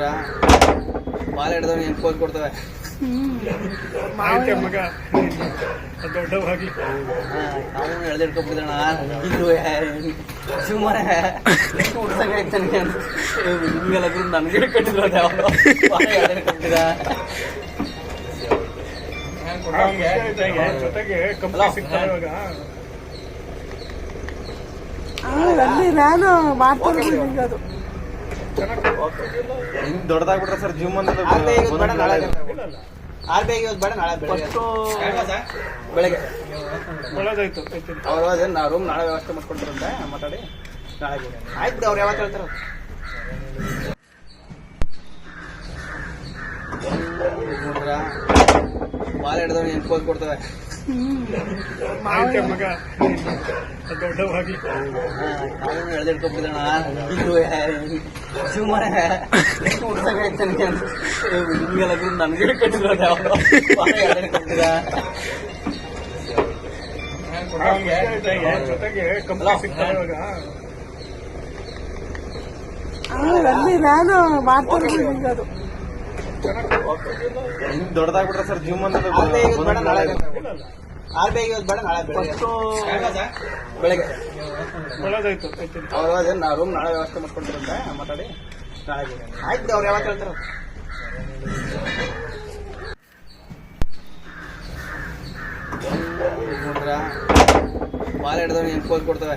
ನೋಡ್ರ ಬಾಲ್ ಹಿಡ್ದವ್ ಏನ್ ಕೋಚ್ ಕೊಡ್ತವೆ? ಅವನು ಮಗ. ದೊಡ್ಡವಾಗಿ ನಾವು ಎಳ್ದಿಡ್ಕೊಬಿಟ್ಟಿದಣ ಇದು ಸುಮಾರೆ ಹುಡ್ಸಂಗೈತೆ ನಿಮ್ಗೆಲ್ಲ ಗುರು ನನ್ಗೆ ಕಟ್ಟಿದ್ರು ಎಳ್ದಿಡ್ಕೊಬಿಟ್ಟಿದ ಜೊತೆಗೆ ಕಂಪ್ನಿ ಸಿಗ್ತಾರೆ ಇವಾಗ. ಅಲ್ಲಿ ನಾನು ಅದು. ಹಿಂಗ್ ದೊಡ್ಡದಾಗ್ಬಿಟ್ರೆ ಸರ್ ಜಿಮ್ ಅಂದ್ರೆ ಆರ್ ಬೇಗ ಇವತ್ತು ಬೇಡ ನಾಳೆ ಬೆಳಗ್ಗೆ ಬೆಳಗ್ಗೆ ಒಳ್ಳೇದಾಯ್ತು ಅವ್ರು ಅದೇ ನಾ ರೂಮ್ ನಾಳೆ ವ್ಯವಸ್ಥೆ ಮಾಡ್ಕೊಡ್ತಾರಂತೆ ಮಾತಾಡಿ ನಾಳೆ. ಆಯ್ತು ಅವ್ರು ಯಾವತ್ತು ಹೇಳ್ತಾರ ನೋಡ್ರ ಬಾಲ್ ಹಿಡ್ದವ್ ಏನ್ ಪೋಸ್ ಕೊಡ್ತವೆ ಆಯ್ತೆ ಮಗ. ದೊಡ್ಡವಾಗಿ ನಾವು ಎಳ್ದಿಡ್ಕೊಬಿಟ್ಟಿದಣ ಇದು ಸುಮಾರೆ ನಿಮ್ಗೆಲ್ಲ ನನ್ಗೆ ಎಳ್ದಿಡ್ಕೊಬಿಟ್ಟಿದ ಜೊತೆಗೆ ಕಂಪ್ನಿ ಸಿಗ್ತಾರೆ ಇವಾಗ ಅಲ್ಲಿ ನಾನು ಮಾತಾಡ್ತೀನಿ ಅದು. ಹಿಂಗ್ ದೊಡ್ಡದಾಗ್ಬಿಟ್ರೆ ಸರ್ ಇಲ್ಲ ಆರ್ ಬೇಗ ಇವತ್ತು ಬೇಡ ನಾಳೆ ಬೆಳಗ್ಗೆ. ಅವ್ರು ನಾ ರೂಮ್ ನಾಳೆ ವ್ಯವಸ್ಥೆ ಮಾತಾಡಿ. ನಾಳೆ. ಆಯ್ತು ಅವ್ರು ಯಾವತ್ತು ಹೇಳ್ತಾರ ನೋಡ್ರ ಬಾಲ್ ಹಿಡ್ದವ್ ಏನ್ ಕೋಸ್ ಕೊಡ್ತವೆ.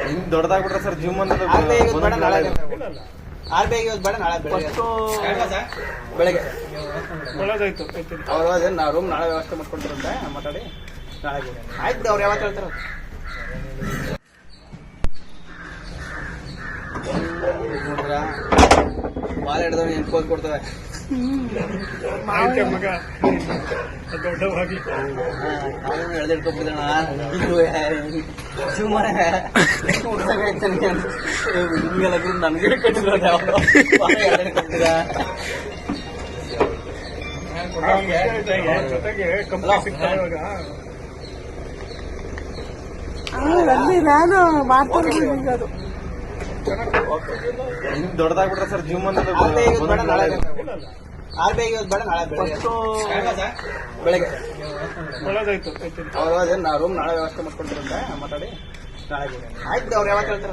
ಹಿಂಗ್ ದೊಡ್ಡದಾಗ್ಬಿಟ್ರೆ ಸರ್ ಇಲ್ಲ ಆರ್ ಇವತ್ತು ಬೇಡ ನಾಳೆ ಬೆಳಗ್ಗೆ. ಬೆಳಗ್ಗೆ. ಒಳ್ಳೇದಾಯ್ತು ಅವ್ರು ರೂಮ್ ನಾಳೆ ವ್ಯವಸ್ಥೆ ಮಾಡ್ಕೊಂಡಿರಂತೆ ಮಾತಾಡಿ. ನಾಳೆ. ಆಯ್ತು ಅವ್ರು ಯಾವಾಗ ಹೇಳ್ತಾರ ನೋಡ್ರ ಬಾಲ್ ಹಿಡ್ದವ್ ಏನ್ ಪೋಸ್ ಕೊಡ್ತವೆ? ಮಗ. ದೊಡ್ಡವಾಗಿ ಹುಡ್ಸಂಗೈತೆ ನಿಮ್ಗೆಲ್ಲ ನನ್ಗೆ ಬಾಲ್ ಎಳ್ದಿಡ್ಕೊಬಿಟ್ಟಿದ ಜೊತೆಗೆ ಇವಾಗ ಅಲ್ಲಿ ನಾನು ಮಾತಾಡ್ತೀನಿ ಅದು. ಹಿಂಗ್ ದೊಡ್ಡದಾಗ್ಬಿಟ್ರೆ ಸರ್ ಇಲ್ಲ ಆರ್ ಬೇಗ ಇವತ್ತು ಬೇಡ ನಾಳೆ ಬೆಳಗ್ಗೆ. ಬೆಳಗ್ಗೆ. ಒಳ್ಳೇದಾಯ್ತು ಆಯ್ತು. ಅವ್ರು ರೂಮ್ ನಾಳೆ ವ್ಯವಸ್ಥೆ ಮಾಡ್ಕೊಡ್ತಾರಂತೆ ಮಾತಾಡಿ. ನಾಳೆ. ಆಯ್ತು ಅವ್ರು ಯಾವಾಗ ಹೇಳ್ತಾರ